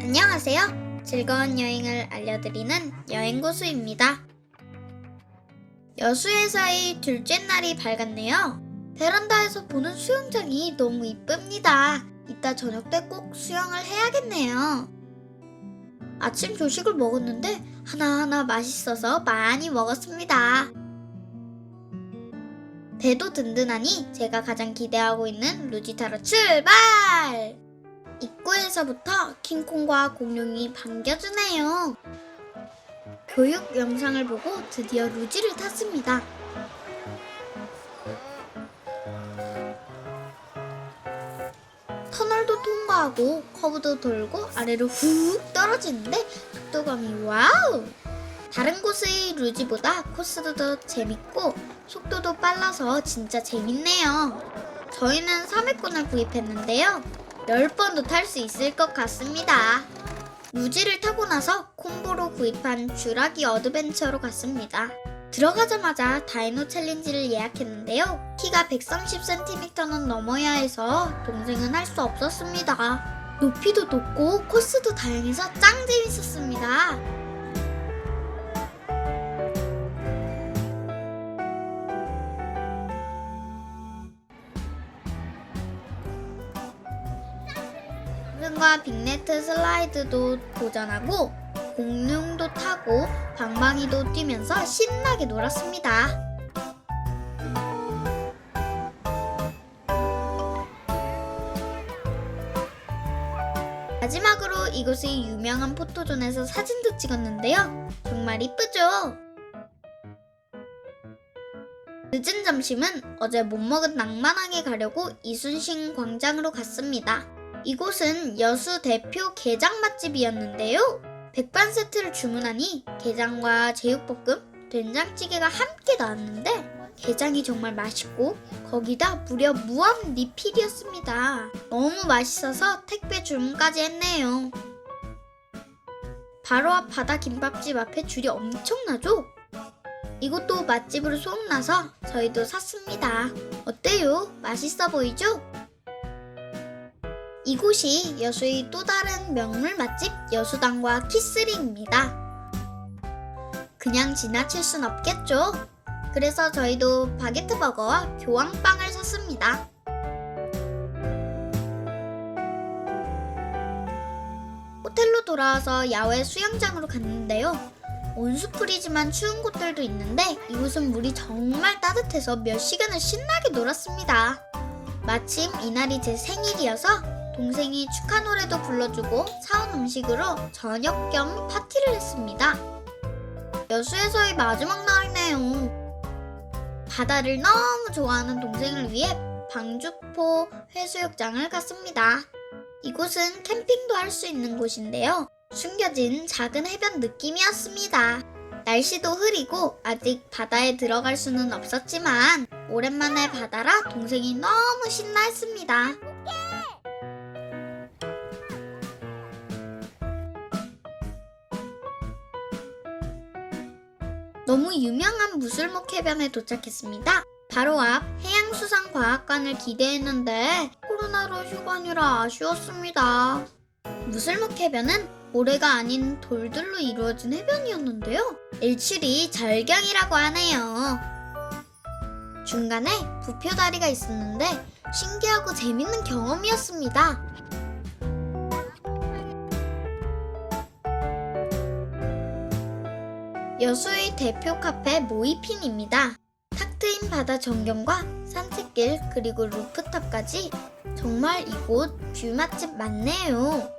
안녕하세요. 즐거운 여행을 알려드리는 여행고수입니다. 여수에서의 둘째 날이 밝았네요. 베란다에서 보는 수영장이 너무 이쁩니다. 이따 저녁 때 꼭 수영을 해야겠네요. 아침 조식을 먹었는데 하나하나 맛있어서 많이 먹었습니다. 배도 든든하니 제가 가장 기대하고 있는 루지타로 출발! 입구에서부터 킹콩과 공룡이 반겨주네요. 교육 영상을 보고 드디어 루지를 탔습니다. 터널도 통과하고 커브도 돌고 아래로 훅 떨어지는데 속도감이 와우! 다른 곳의 루지보다 코스도 더 재밌고 속도도 빨라서 진짜 재밌네요. 저희는 3회권을 구입했는데요. 10번도 탈 수 있을 것 같습니다. 루지를 타고 나서 콤보로 구입한 쥬라기 어드벤처로 갔습니다. 들어가자마자 다이노 챌린지를 예약했는데요. 키가 130cm는 넘어야 해서 동생은 할 수 없었습니다. 높이도 높고 코스도 다양해서 짱 재밌었습니다. 동생과 빅네트 슬라이드도 도전하고 공룡도 타고 방망이도 뛰면서 신나게 놀았습니다. 마지막으로 이곳의 유명한 포토존에서 사진도 찍었는데요. 정말 이쁘죠? 늦은 점심은 어제 못 먹은 낭만항에 가려고 이순신 광장으로 갔습니다. 이곳은 여수 대표 게장 맛집이었는데요. 백반 세트를 주문하니 게장과 제육볶음, 된장찌개가 함께 나왔는데 게장이 정말 맛있고 거기다 무려 무한 리필이었습니다. 너무 맛있어서 택배 주문까지 했네요. 바로 앞 바다 김밥집 앞에 줄이 엄청나죠? 이것도 맛집으로 소문나서 저희도 샀습니다. 어때요? 맛있어 보이죠? 이곳이 여수의 또 다른 명물 맛집 여수당과 키스링입니다. 그냥 지나칠 순 없겠죠? 그래서 저희도 바게트 버거와 교황빵을 샀습니다. 호텔로 돌아와서 야외 수영장으로 갔는데요. 온수풀이지만 추운 곳들도 있는데 이곳은 물이 정말 따뜻해서 몇 시간을 신나게 놀았습니다. 마침 이날이 제 생일이어서 동생이 축하 노래도 불러주고 사온 음식으로 저녁 겸 파티를 했습니다. 여수에서의 마지막 날이네요. 바다를 너무 좋아하는 동생을 위해 방주포 해수욕장을 갔습니다. 이곳은 캠핑도 할 수 있는 곳인데요. 숨겨진 작은 해변 느낌이었습니다. 날씨도 흐리고 아직 바다에 들어갈 수는 없었지만 오랜만에 바다라 동생이 너무 신나했습니다. 너무 유명한 무술목 해변에 도착했습니다. 바로 앞 해양수산과학관을 기대했는데 코로나로 휴관이라 아쉬웠습니다. 무술목 해변은 모래가 아닌 돌들로 이루어진 해변이었는데요. 일출이 절경이라고 하네요. 중간에 부표 다리가 있었는데 신기하고 재밌는 경험이었습니다. 여수의 대표 카페 모이핀입니다. 탁 트인 바다 전경과 산책길 그리고 루프탑까지 정말 이곳 뷰 맛집 맞네요.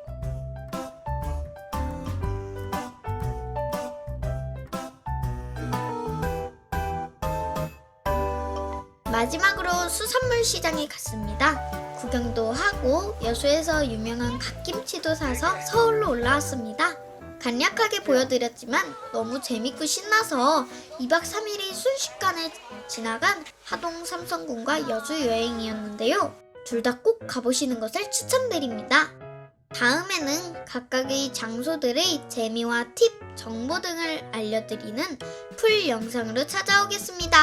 마지막으로 수산물 시장에 갔습니다. 구경도 하고 여수에서 유명한 갓김치도 사서 서울로 올라왔습니다. 간략하게 보여드렸지만 너무 재밌고 신나서 2박 3일이 순식간에 지나간 하동 삼성군과 여수 여행이었는데요. 둘 다 꼭 가보시는 것을 추천드립니다. 다음에는 각각의 장소들의 재미와 팁, 정보 등을 알려드리는 풀 영상으로 찾아오겠습니다.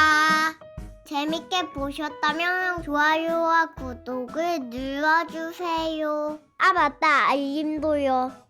재밌게 보셨다면 좋아요와 구독을 눌러주세요. 아, 맞다. 알림도요.